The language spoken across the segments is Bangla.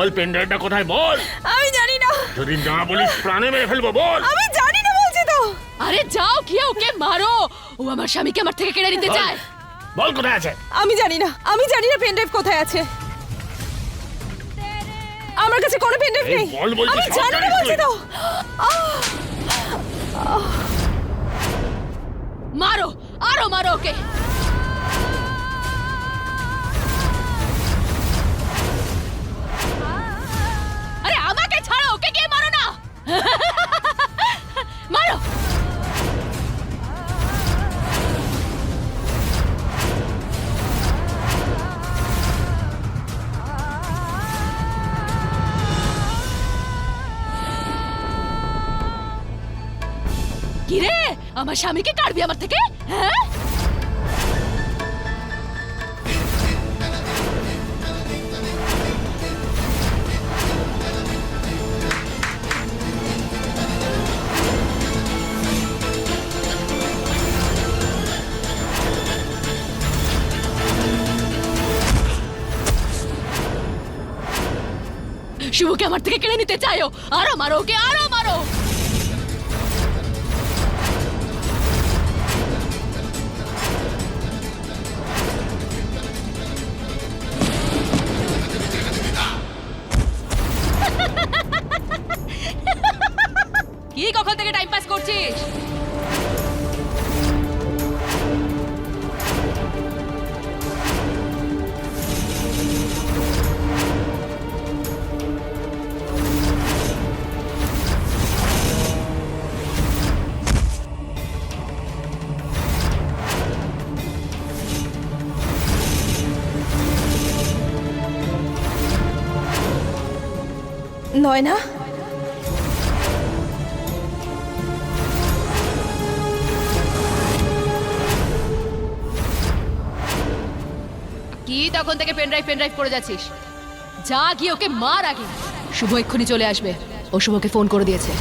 বল পেনড্রাইভটা কোথায় বল? আমি জানি না। যদি না বলিস প্রাণে মেরে ফেলব বল। আমি জানি না বলছি তো। আরে যাও গিয়ে ওকে মারো। ও আমার স্বামীকে আমার থেকে কেড়ে নিতে চায়। বল কোথায় আছে? আমি জানি না। আমি জানি না পেন ড্রাইভ কোথায় আছে। আমার কাছে কোনো পেন ড্রাইভ নেই। বল বলছি, আমি জানি না বলছি তো। মারো আরও মারো ওকে। আমার স্বামীকে কাটবি আমার থেকে হ্যাঁ শুভকে আমার থেকে কেড়ে নিতে চাইও আরও মারো ওকে আরও মারো নয় না? কি তখন থেকে পেন ড্রাইভ পেন ড্রাইভ করে যাচ্ছিস? যা গিয়ে ওকে মার আগে। শুভ এক্ষুনি চলে আসবে। ও শুভকে ফোন করে দিয়েছে।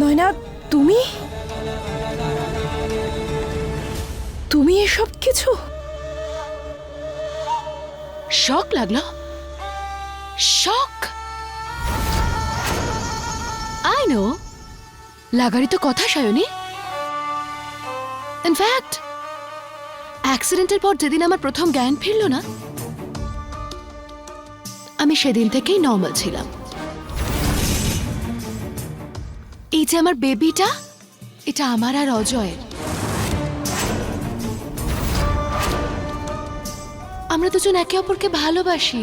নয়না তুমি? তুমি এসব কিছু? শক লাগল? শক আই নো লাগারই তো কথা, সায়নী। ইনফ্যাক্ট অ্যাক্সিডেন্টের পর যেদিন আমার প্রথম জ্ঞান ফিরল না, আমি সেদিন থেকেই নর্মাল ছিলাম। এই যে আমার বেবিটা এটা আমার আর অজয়ের। আমরা দুজন একে অপরকে ভালোবাসি।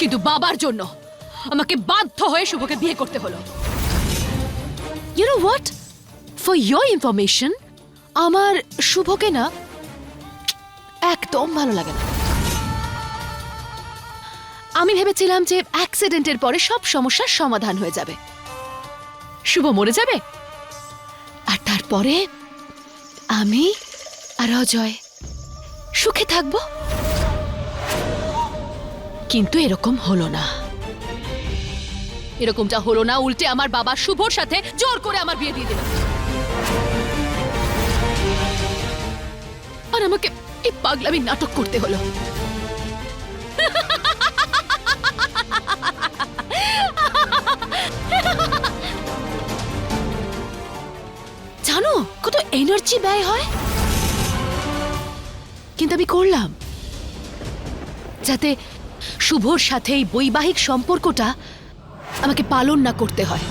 কিন্তু বাবার জন্য আমাকে বাধ্য হয়ে শুভকে বিয়ে করতে হলো। You know what for your information আমার শুভকে না একদম ভালো লাগে না। আমি ভেবেছিলাম যে অ্যাক্সিডেন্টের পরে সব সমস্যার সমাধান হয়ে যাবে। শুভ মরে যাবে। আর তারপরে আমি আর অজয় সুখে থাকব। কিন্তু এরকম হলো না। এরকমটা হলো না, উল্টে আমার বাবা শুভর সাথে জোর করে আমার বিয়ে দিয়ে দিল। আর আমাকে এই পাগলামি নাটক করতে হলো। জানো, কত এনার্জি ব্যয় হয়? কিন্তু আমি করলাম। যাতে শুভর সাথে এই বৈবাহিক সম্পর্কটা আমাকে পালন না করতে হয়।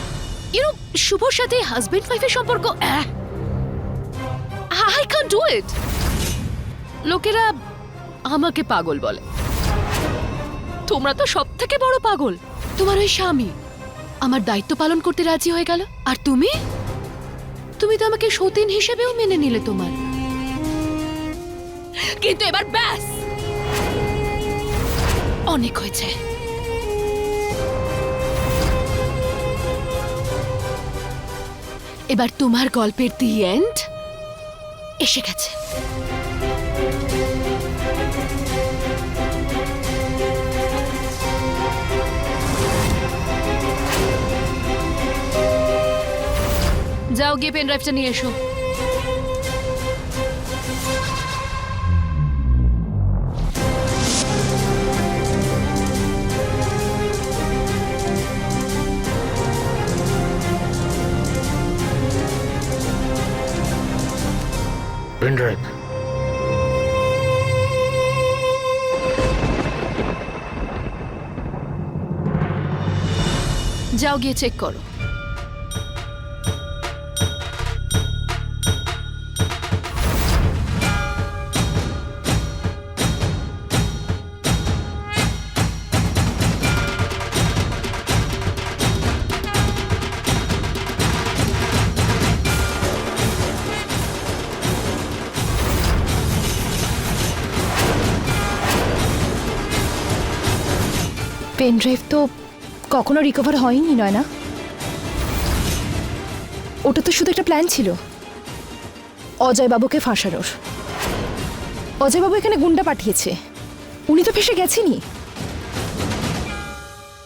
ইউনো শুভর সাথে হাজবেন্ড ওয়াইফের সম্পর্ক আই ক্যান ডু ইট লোকেরা আমাকে পাগল বলে। তোমরা তো সব থেকে বড় পাগল। তোমার ওই স্বামী। আমার দায়িত্ব পালন করতে রাজি হয়ে গেল। আর তুমি? তুমি তো আমাকে সতীন হিসেবেও মেনে নিলে তোমার। কিন্তু এবার ব্যাস! অনেক হয়েছে। এবার তোমার গল্পের দি এন্ড এসে গেছে। গিয়ে পেন ড্রাইভটা নিয়ে এসো। পেন ড্রাইভ যাও গিয়ে চেক করো। পেন ড্রাইভ তো কখনো রিকভার হয়নি নয় না ওটা তো শুধু একটা প্ল্যান ছিল। অজয় বাবুকে ফাঁসানোর। অজয় বাবু এখানে গুন্ডা পাঠিয়েছে। উনি তো ফেসে গেছেনই।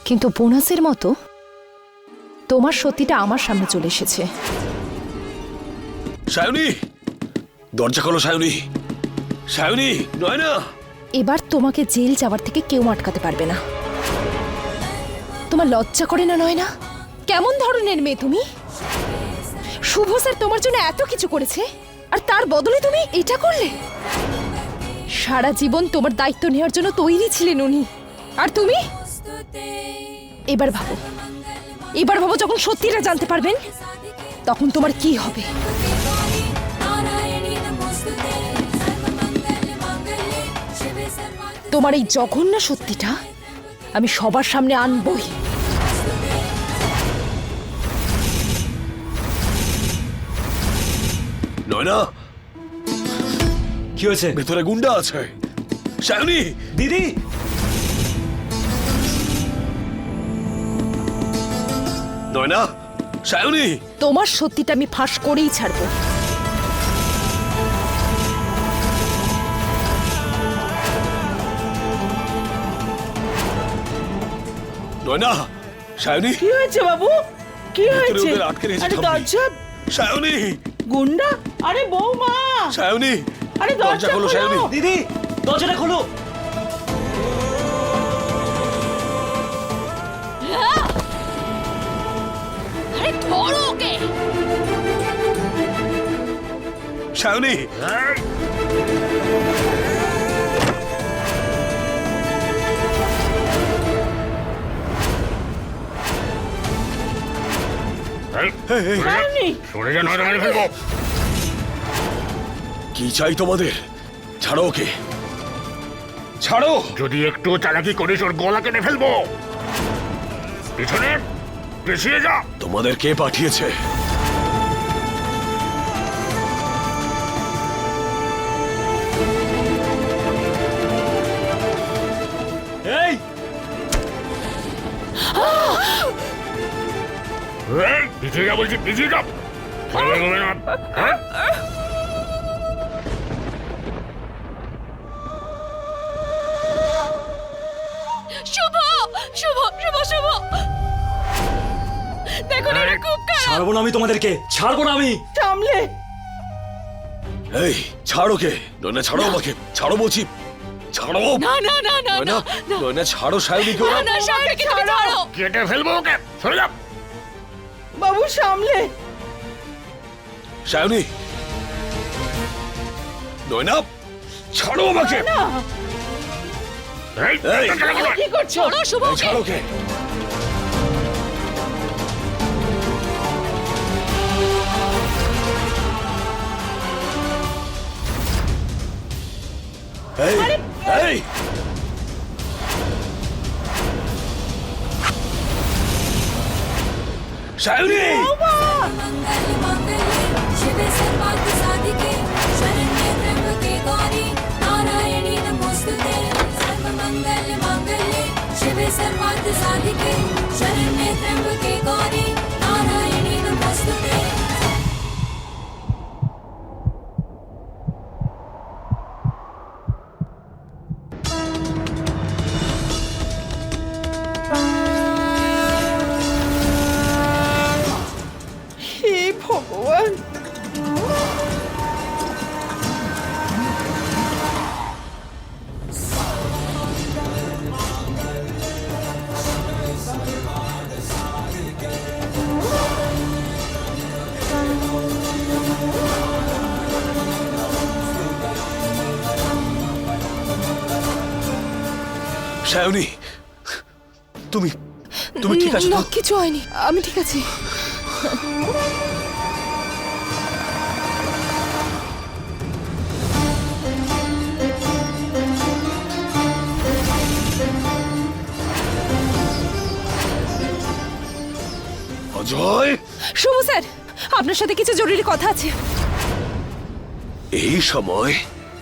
কিন্তু বোনাসের মতো তোমার সত্যিটা আমার সামনে চলে এসেছে। সায়নী! দরজা খোলো সায়নী! সায়নী নয় না এবার তোমাকে জেল যাওয়ার থেকে কেউ আটকাতে পারবে না। আমার লজ্জা করে না নয় না কেমন ধরনের মেয়ে তুমি? শুভ স্যার তোমার জন্য এত কিছু করেছে, আর তার বদলে তুমি এটা করলে? সারা জীবন তোমার দায়িত্ব নেওয়ার জন্য তৈরি ছিলেন উনি। আর তুমি? এবার ভাবো। এবার ভাবো যখন সত্যিটা জানতে পারবেন, তখন তোমার কি হবে? তোমার এই জঘন্য সত্যিটা আমি সবার সামনে আনবই। নয় না? কি হয়েছে? ভেতরে গুন্ডা আছে। সায়নী দিদি! নয় না তোমার সত্যিটা আমি ফাঁস করেই ছাড়বো। নয় না কি হয়েছে বাবু? কি হয়েছে? আটকে রেখেছে সায়নী গুন্ডা? আরে বৌমা! সায়নী! আরে দরজা খোলো। সায়নী! দিদি দরজাটা খোলো! আরে ধরো ওকে! সায়নী! সরে যা নয়তো মেরে ফেলব। কি চাই তোমাদের? ছাড়ো ওকে। ছাড়ো। যদি একটু চালাকি করিস ওর গলা কেটে ফেলব। পিছনে পিছিয়ে যা। তোমাদের কে পাঠিয়েছে? এই। এই, পিছিয়ে যা বলছি পিছিয়ে যা হ্যাঁ? শুভ শুভ শুভ শুভ। দেখুন এটা খুব খারাপ। ছাড়বো না আমি তোমাদেরকে ছাড়বো না আমি। সামলে এই ছাড়ো কে নয় না। ছাড়ো আমাকে ছাড়ো বলছি। ছাড়ো। না না না না ছাড়ো সায়নীকে না না সামনে ছাড়ো। কেটে ফেলব ওকে সরে যা বাবু সামলে। সায়নী। নয় ছাড়ো আমাকে। কি করছ? শুভ ছাড়ো কে এই এই। সায়নী! ঠিক আছো না কিছু হয়নি। আমি ঠিক আছি। অজয়? শুভ স্যার আপনার সাথে কিছু জরুরি কথা আছে। এই সময়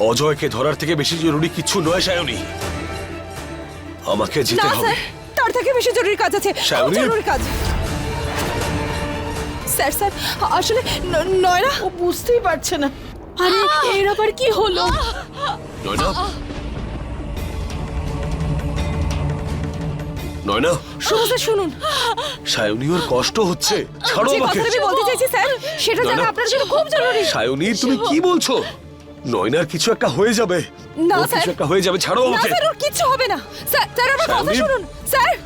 অজয়কে ধরার থেকে বেশি জরুরি কিছু নয় সায়নী। আমাকে যেতে না হবে। স্যার। তার থেকে বেশি জরুরি কাজ আছে। জরুরি কাজ। স্যার স্যার আসলে ন- নয়না ও বুঝতেই পারছে না। আরে এর আবার কি হলো? নয়না? নয়না? শুভ স্যার শুনুন। সায়নী ওর কষ্ট হচ্ছে। ছাড়ো যে আমাকে। কথাটা আমি বলতে চাইছি স্যার সেটা জানা নয়না। আপনার জন্য খুব জরুরি। সায়নী তুমি কি বলছো? নয়নার কিছু একটা হয়ে যাবে। না, স্যার। কিছু একটা হয়ে যাবে ছাড়ো না স্যার ওর কিচ্ছু হবে না। স্যার স্যার আমার কথা শুনুন। স্যার।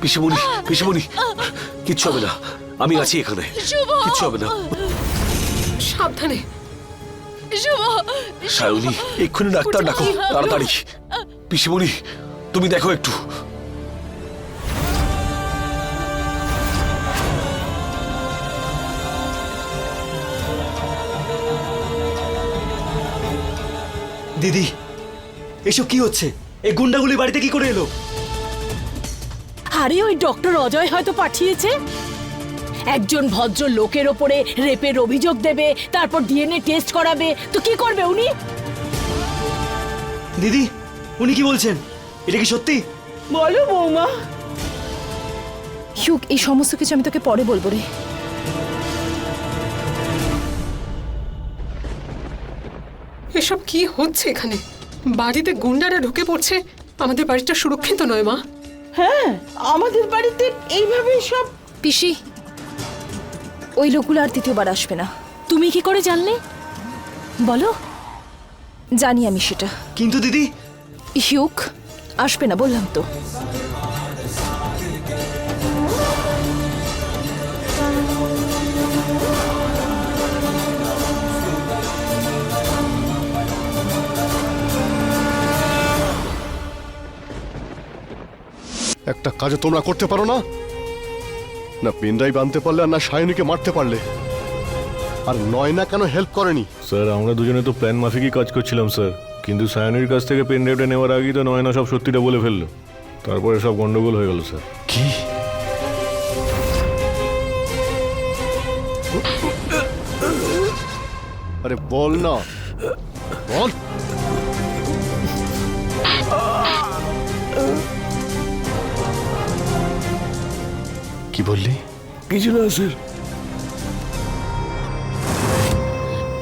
পিসিমণি পিসিমণি কিচ্ছু হবে না। আমি আছি এখানে। কিচ্ছু হবে না। সাবধানে। শুভ। সায়নী এক্ষুনি ডাক্তার ডাকো। তাড়াতাড়ি। পিসিমণি তুমি দেখো একটু। দিদি এসব কি হচ্ছে? এই গুন্ডাগুলি বাড়িতে কি করে এলো? আরে ওই ডক্টর অজয় হয়তো পাঠিয়েছে। একজন ভদ্র লোকের ওপরে রেপের অভিযোগ দেবে তারপর ডিএনএ টেস্ট করাবে। তো কি করবে উনি? দিদি উনি কি বলছেন? এটা কি সত্যি? বলো বৌমা। হিউক এই সমস্ত কিছু আমি তোকে পরে বলব রে। এসব কি হচ্ছে এখানে? বাড়িতে গুন্ডারা ঢুকে পড়ছে। আমাদের বাড়িটা সুরক্ষিত নয় মা। হ্যাঁ আমাদের বাড়িতে এইভাবে সব পিসি ওই লোকগুলো আর দ্বিতীয়বার আসবে না। তুমি কি করে জানলে? বলো। জানি আমি সেটা। কিন্তু দিদি হিউক আসবে না বললাম তো। একটা কাজে তোমরা করতে পারো না? না পেনড্রাইভ আনতে পারলে আর না সায়নীকে মারতে পারলে। আর নয়না কেন হেল্প করেনি? স্যার আমরা দুজনে তো প্ল্যান মাফিকই কাজ করছিলাম স্যার। কিন্তু সায়নির কাছ থেকে পেন ড্রাইভটা নেওয়ার আগেই তো নয়না সব সত্যিটা বলে ফেলল। তারপরে সব গন্ডগোল হয়ে গেল স্যার। কি? আরে বল না। বল। কি বললি? কিছু না স্যার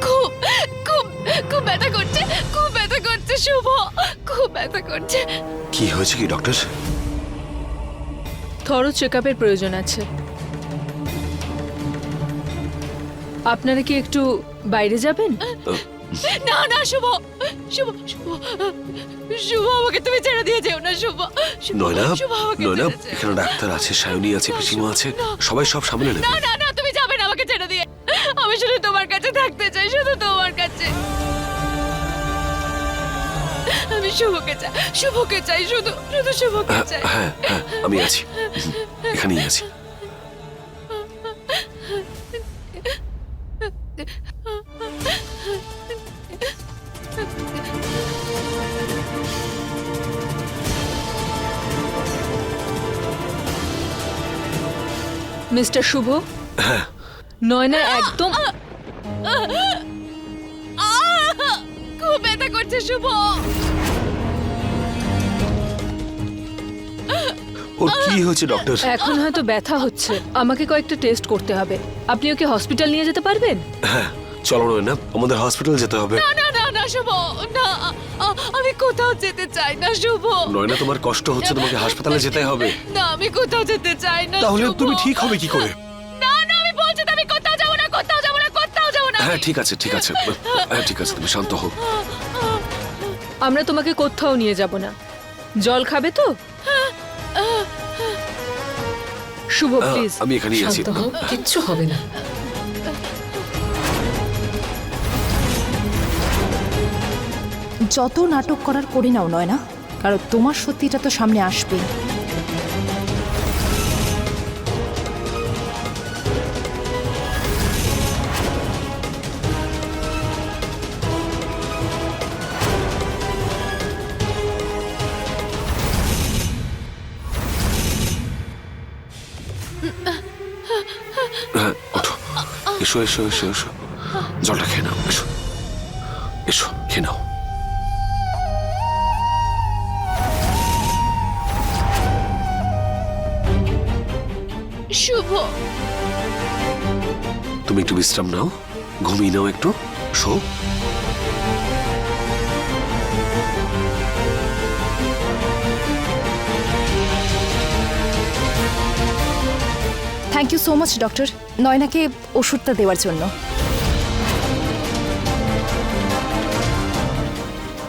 খুব খুব খুব ব্যথা করছে খুব ব্যথা করছে শুভ খুব ব্যথা করছে। কি হয়েছে কি ডক্টর থরো চেক আপের প্রয়োজন আছে। আপনারা কি একটু বাইরে যাবেন? না না শুভ শুভ। শুভ আমাকে তুমি ছেড়ে দিয়ে যেও না শুভ। শুভ, নয়না শুভ আমাকে নয়না ছেড়ে যেও। এখানে না। ডাক্তার আছে সায়নী আছে পিসিমা আছে সবাই সব সামলে নেবে। না না না তুমি যাবে না আমাকে ছেড়ে দিয়ে। আমি শুধু তোমার কাছে থাকতে চাই শুধু তোমার কাছে। আমি শুভকে চাই শুভকে চাই শুধু শুধু শুভকে চাই। হ্যাঁ হ্যাঁ আমি আছি। হুম, এখানেই আছি। মিস্টার শুভ? নয়না একদম! খুব ব্যথা করছে শুভ। ওর কি হয়েছে ডক্টর এখন হয়তো ব্যথা হচ্ছে। আমাকে কয়েকটা টেস্ট করতে হবে। আপনি ওকে হসপিটাল নিয়ে যেতে পারবেন? হ্যাঁ। চলো নয়না আমাদের হসপিটাল যেতে হবে। না না না না শুভ না আমি কোথাও যেতে চাই না শুভ। নয়না তোমার কষ্ট হচ্ছে তোমাকে হাসপাতালে যেতে হবে। না আমি কোথাও যেতে চাই না তাহলে তুমি ঠিক হবে কি করে? না না আমি বলছি আমি কোথাও যাব না কোথাও যাব না কোথাও যাব না। হ্যাঁ ঠিক আছে ঠিক আছে। হ্যাঁ ঠিক আছে তুমি শান্ত হও। আমরা তোমাকে কোথাও নিয়ে যাব না। জল খাবে তো? শুভ আহ, প্লিজ আমি এখানেই আছি। কিচ্ছু হবে না। যত নাটক করার করে নাও নয় না কারণ তোমার সত্যিটা তো সামনে আসবে। এসো এসো এসো এসো। জলটা খেয়ে নাও, এসো। এসো, খেয়ে নাও। তুমি একটু বিশ্রাম নাও। ঘুমিয়ে নাও একটু। Show. Thank you so much doctor নয়নাকে ওষুধটা দেওয়ার জন্য।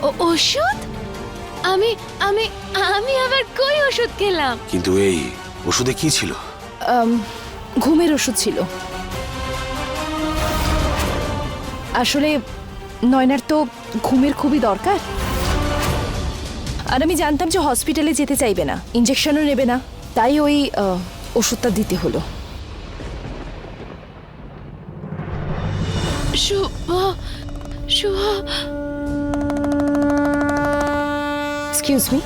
ও- ওষুধ? আমি আমি আমি আবার কই ওষুধ খেলাম? কিন্তু এই ওষুধে কি ছিল? ঘুমের ওষুধ ছিল। আসলে নয়নার তো ঘুমের খুবই দরকার। আর আমি জানতাম যে হসপিটালে যেতে চাইবে না ইঞ্জেকশনও নেবে না তাই ওই ওষুধটা দিতে হলো। এক্সকিউজ মি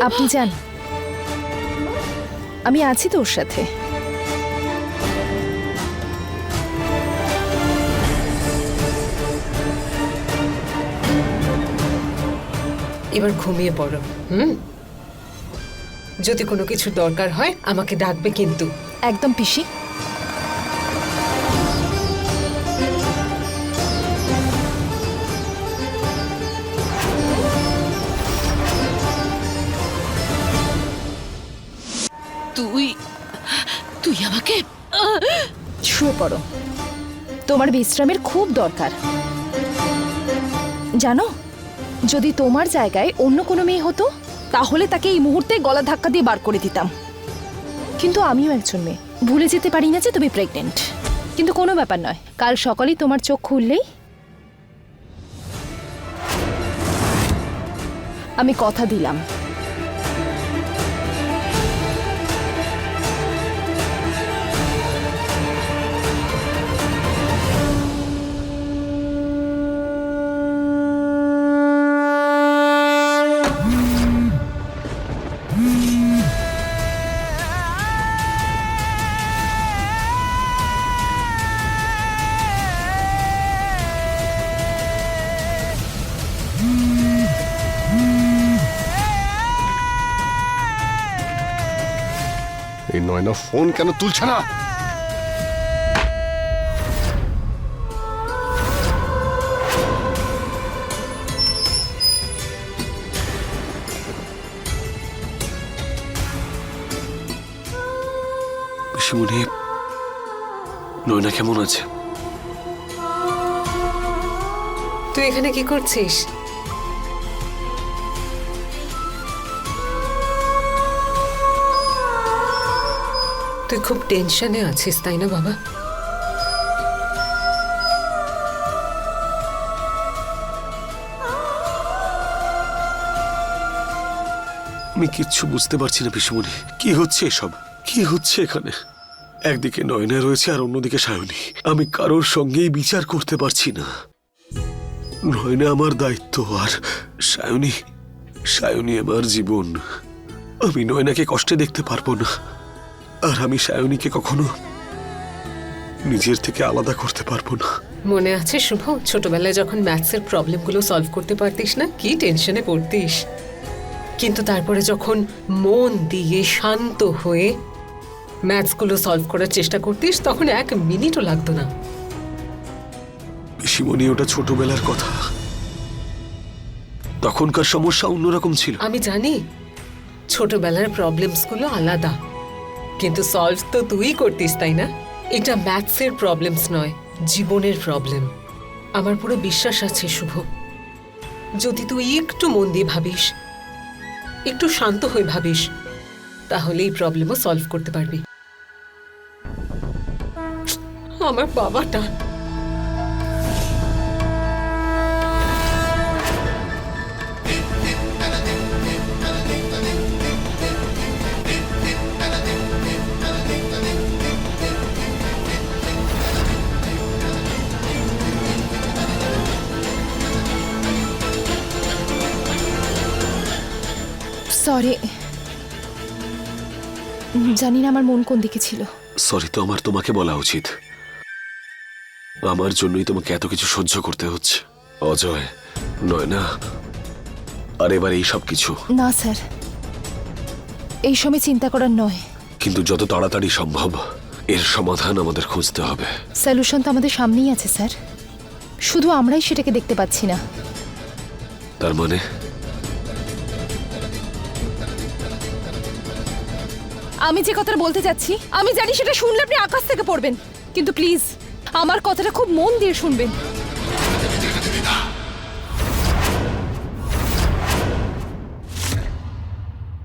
আপনি যান। আমি আছি তো ওর সাথে। এবার ঘুমিয়ে পড়ো হুম? যদি কোনো কিছু দরকার হয় আমাকে ডাকবে কিন্তু। একদম পিসি। পড়ো তোমার বিশ্রামের খুব দরকার। জানো, যদি তোমার জায়গায় অন্য কোনো মেয়ে হতো, তাহলে তাকে এই মুহূর্তে গলা ধাক্কা দিয়ে বার করে দিতাম। কিন্তু আমিও একজন মেয়ে। ভুলে যেতে পারি না যে তুমি প্রেগনেন্ট কিন্তু কোনো ব্যাপার নয়। কাল সকালেই তোমার চোখ খুললেই আমি কথা দিলাম। নয়না ফোন কেন তুলছে না? নয়না কেমন আছে? তুই এখানে কি করছিস? তুই খুব টেনশনে আছিস, তাই না বাবা? আমি কিচ্ছু বুঝতে পারছি না পিসিমণি। কি হচ্ছে এসব? কি হচ্ছে এখানে? একদিকে নয়না রয়েছে আর অন্যদিকে সায়নী। আমি কারোর সঙ্গেই বিচার করতে পারছি না। নয়না আমার দায়িত্ব আর সায়নী সায়নী আমার জীবন। আমি নয়নাকে কষ্টে দেখতে পারব না। আর আমি সায়নীকে কখনো নিজের থেকে আলাদা করতে পারব না। মনে আছে শুভ ছোটবেলায় যখন ম্যাথসের প্রবলেমগুলো সলভ করতে পারতিস না? কি টেনশনে পড়তিস? কিন্তু তারপরে যখন মন দিয়ে শান্ত হয়ে ম্যাথসগুলো সলভ করার চেষ্টা করতিস তখন এক মিনিটও লাগতো না। পিসিমণি ওটা ছোটবেলার কথা। তখনকার সমস্যা অন্যরকম ছিল। আমি জানি ছোটবেলার প্রবলেমসগুলো আলাদা। কিন্তু সলভ তো তুই করতিস, তাই না? এটা ম্যাথসের প্রবলেমস নয়, জীবনের প্রবলেম আমার পুরো বিশ্বাস আছে, শুভ। যদি তুই একটু মন দিয়ে ভাবিস, একটু শান্ত হয়ে ভাবিস, তাহলে এই প্রবলেমও সলভ করতে পারবি। আমার বাবাটা সরি জানি না আমার মন কোন দিকে ছিল। সরি তো আমার তোমাকে বলা উচিত। আমার জন্যই তোমাকে এত কিছু সহ্য করতে হচ্ছে। অজয় নয় না? আর এবার এই সব কিছু। না স্যার। এই সময় চিন্তা করার নয়। কিন্তু যত তাড়াতাড়ি সম্ভব এর সমাধান আমাদের খুঁজতে হবে। সলিউশন তো আমাদের সামনেই আছে স্যার। শুধু আমরাই সেটাকে দেখতে পাচ্ছি না। তার মানে? আমি যে কথাটা বলতে চাচ্ছি আমি জানি সেটা শুনলে আপনি আকাশ থেকে পড়বেন। কিন্তু প্লিজ, আমার কথাটা খুব মন দিয়ে শুনবেন।